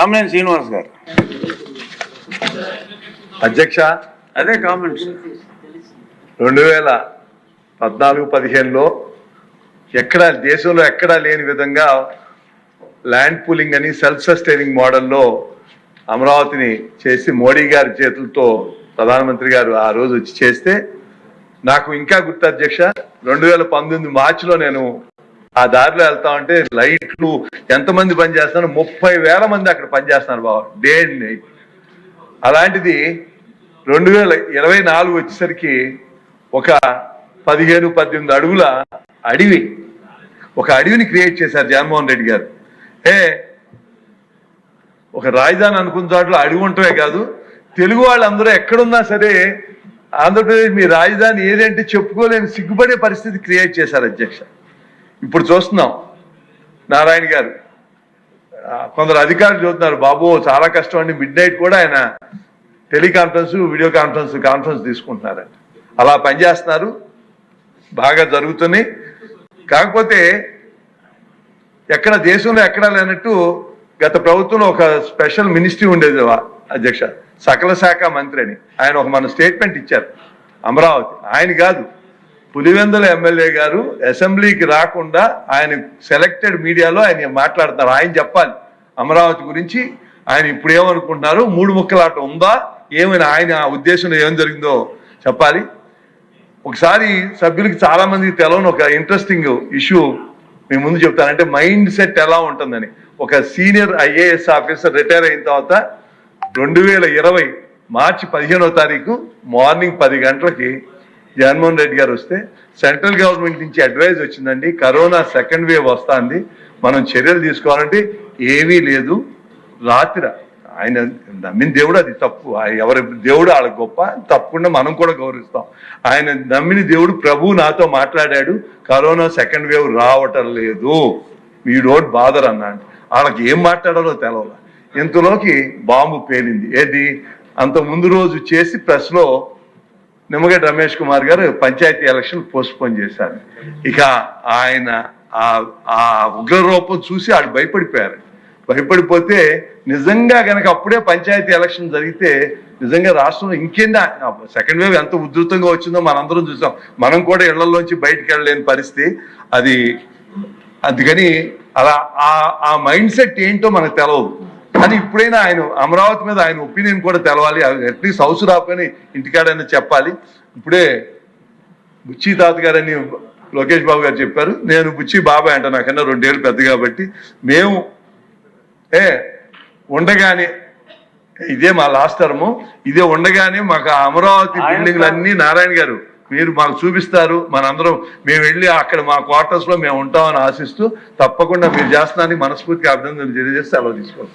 కామినేని శ్రీనివాస్ గారు. అధ్యక్ష అదే కామెంట్స్. రెండు వేల పద్నాలుగు పదిహేనులో ఎక్కడ దేశంలో ఎక్కడా లేని విధంగా ల్యాండ్ పూలింగ్ అని సెల్ఫ్ సస్టైనింగ్ మోడల్లో అమరావతిని చేసి మోడీ గారి చేతులతో ప్రధానమంత్రి గారు ఆ రోజు వచ్చి చేస్తే నాకు ఇంకా గుర్తు అధ్యక్ష రెండు వేల పంతొమ్మిది మార్చిలో నేను ఆ దారిలో వెళ్తా ఉంటే లైట్లు ఎంతమంది పని చేస్తున్నారు? ముప్పై వేల మంది అక్కడ పనిచేస్తున్నారు బాబు. డే అండ్ నైట్ అలాంటిది రెండు వేల ఇరవై నాలుగు వచ్చేసరికి ఒక పదిహేను పద్దెనిమిది అడుగుల అడవి ఒక అడవిని క్రియేట్ చేశారు జగన్మోహన్ రెడ్డి గారు. ఏ ఒక రాజధాని అనుకున్న చోట్ల అడవి ఉండటమే కాదు తెలుగు వాళ్ళందరూ ఎక్కడున్నా సరే ఆంధ్రప్రదేశ్ మీ రాజధాని ఏదంటే చెప్పుకోలేని సిగ్గుపడే పరిస్థితి క్రియేట్ చేశారు అధ్యక్ష. ఇప్పుడు చూస్తున్నాం. నారాయణ గారు. కొందరు అధికారులు చూస్తున్నారు. బాబు చాలా కష్టం అండి. మిడ్ నైట్ కూడా ఆయన టెలికాన్ఫరెన్స్ వీడియో కాన్ఫరెన్స్ కాన్ఫరెన్స్ తీసుకుంటున్నారంట. అలా పనిచేస్తున్నారు బాగా జరుగుతుంది కాకపోతే ఎక్కడ దేశంలో ఎక్కడా లేనట్టు గత ప్రభుత్వంలో ఒక స్పెషల్ మినిస్ట్రీ ఉండేది అధ్యక్ష సకల శాఖ మంత్రి అని. ఆయన ఒక మన స్టేట్మెంట్ ఇచ్చారు. అమరావతి. ఆయన కాదు. పులివెందుల ఎమ్మెల్యే గారు అసెంబ్లీకి రాకుండా ఆయన సెలెక్టెడ్ మీడియాలో ఆయన మాట్లాడతారు. ఆయన చెప్పాలి అమరావతి గురించి. ఆయన ఇప్పుడు ఏమనుకుంటున్నారు? మూడు ముక్కలాట ఉందా? ఏమైనా ఆయన ఉద్దేశంలో ఏం జరిగిందో చెప్పాలి. ఒకసారి సభ్యులకి చాలామందికి తెలవని ఒక ఇంట్రెస్టింగ్ ఇష్యూ మీ ముందు చెప్తానంటే మైండ్ సెట్ ఎలా ఉంటుందని. ఒక సీనియర్ ఐఏఎస్ ఆఫీసర్ రిటైర్ అయిన తర్వాత రెండు వేల ఇరవై మార్చి పదిహేనో తారీఖు మార్నింగ్ పది గంటలకి జగన్మోహన్ రెడ్డి గారు వస్తే సెంట్రల్ గవర్నమెంట్ నుంచి అడ్వైజ్ వచ్చిందండి. కరోనా సెకండ్ వేవ్ వస్తుంది. మనం చర్యలు తీసుకోవాలంటే ఏమీ లేదు. రాత్రి ఆయన నమ్మిన దేవుడు అది తప్పు. ఎవరి దేవుడు వాళ్ళ గొప్ప. తప్పకుండా మనం కూడా గౌరవిస్తాం. ఆయన నమ్మిన దేవుడు ప్రభు నాతో మాట్లాడాడు. కరోనా సెకండ్ వేవ్ రావటం లేదు. మీ డోంట్ బాదర్ అన్నాడు వాళ్ళకి ఏం మాట్లాడాలో తెలవాలి ఇంతలోకి బాంబు పేలింది. ఏది? అంత ముందు రోజు చేసి ప్రెస్లో నిమ్మగడ్డ రమేష్ కుమార్ గారు పంచాయతీ ఎలక్షన్ పోస్ట్పోన్ చేశారు. ఇక ఆయన ఆ ఆ చూసి ఆడు భయపడిపోయారు. భయపడిపోతే నిజంగా గనక అప్పుడే పంచాయతీ ఎలక్షన్ జరిగితే నిజంగా రాష్ట్రంలో ఇంకేందా? సెకండ్ వేవ్ ఎంత ఉధృతంగా వచ్చిందో మనందరం చూసాం. మనం కూడా ఇళ్ళలోంచి బయటికి వెళ్ళలేని పరిస్థితి. అది అందుకని అలా ఆ ఆ మైండ్ సెట్ ఏంటో మనకు తెలవదు. కానీ ఇప్పుడైనా ఆయన అమరావతి మీద ఆయన ఒపీనియన్ కూడా తెలవాలి. అట్లీస్ట్ హౌస్ రాకపోయినా ఇంటికాడైనా చెప్పాలి. ఇప్పుడే బుచ్చి తాత గారని లోకేష్ బాబు గారు చెప్పారు. నేను బుచ్చి బాబాయ్ అంట నాకన్నా రెండేళ్ళు పెద్ద కాబట్టి మేము ఏ ఉండగానే ఇదే మా లాస్ట్ టర్మ్. ఇదే ఉండగానే మాకు అమరావతి బిల్డింగ్లు అన్ని నారాయణ గారు మీరు మాకు చూపిస్తారు. మనందరం మేము వెళ్ళి అక్కడ మా క్వార్టర్స్లో మేము ఉంటామని ఆశిస్తూ తప్పకుండా మీరు చేస్తున్నారని మనస్ఫూర్తిగా అభినందనలు తెలియజేస్తే అలా తీసుకోండి